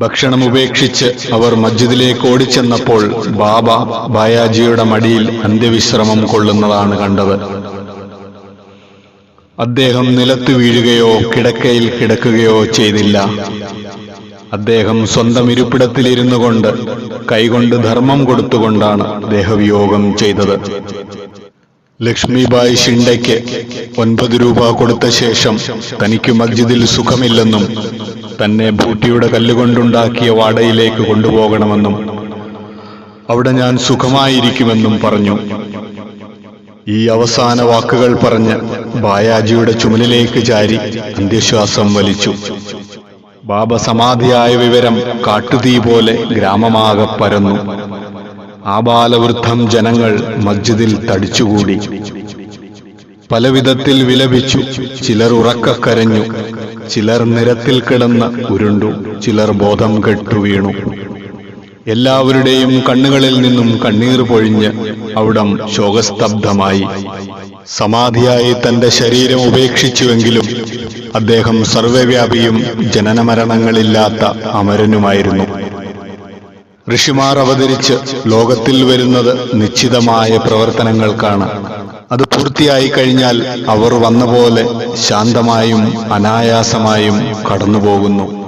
ഭക്ഷണം ഉപേക്ഷിച്ച് അവർ മസ്ജിദിലേക്ക് ഓടിച്ചെന്നപ്പോൾ ബാബ ബായാജിയുടെ മടിയിൽ അന്ത്യവിശ്രമം കൊള്ളുന്നതാണ് കണ്ടത്. അദ്ദേഹം നിലത്തു വീഴുകയോ കിടക്കയിൽ കിടക്കുകയോ ചെയ്തില്ല. അദ്ദേഹം സ്വന്തം ഇരിപ്പിടത്തിലിരുന്നു കൊണ്ട് കൈകൊണ്ട് ധർമ്മം കൊടുത്തുകൊണ്ടാണ് ദേഹവിയോഗം ചെയ്തത്. ലക്ഷ്മിബായ് ഷിണ്ടയ്ക്ക് ഒൻപത് രൂപ കൊടുത്ത ശേഷം തനിക്ക് മസ്ജിദിൽ സുഖമില്ലെന്നും തന്നെ ബൂട്ടിയുടെ കല്ലുകൊണ്ടുണ്ടാക്കിയ വാടയിലേക്ക് കൊണ്ടുപോകണമെന്നും അവിടെ ഞാൻ സുഖമായിരിക്കുമെന്നും പറഞ്ഞു. ഈ അവസാന വാക്കുകൾ പറഞ്ഞ് ബായാജിയുടെ ചുമലിലേക്ക് ചാരി അന്ത്യശ്വാസം വലിച്ചു. ബാബ സമാധിയായ വിവരം കാട്ടുതീ പോലെ ഗ്രാമമാകെ പരന്നു. ആബാലവൃദ്ധം ജനങ്ങൾ മസ്ജിദിൽ തടിച്ചുകൂടി. പലവിധത്തിൽ വിലപിച്ചു ചിലർ ഉറക്ക കരഞ്ഞു. ചിലർ നിരത്തിൽ കിടന്ന് ഉരുണ്ടു ചിലർ ബോധം കെട്ടു വീണു. എല്ലാവരുടെയും കണ്ണുകളിൽ നിന്നും കണ്ണീർ പൊഴിഞ്ഞ് അവിടം ശോകസ്തബ്ധമായി. സമാധിയായി തന്റെ ശരീരം ഉപേക്ഷിച്ചുവെങ്കിലും അദ്ദേഹം സർവവ്യാപിയും ജനനമരണങ്ങളില്ലാത്ത അമരനുമായിരുന്നു. ഋഷിമാർ അവതരിച്ച് ലോകത്തിൽ വരുന്നത് നിശ്ചിതമായ പ്രവർത്തനങ്ങൾക്കാണ്. അത് പൂർത്തിയായി കഴിഞ്ഞാൽ അവർ വന്നപോലെ ശാന്തമായും അനായാസമായും കടന്നുപോകുന്നു.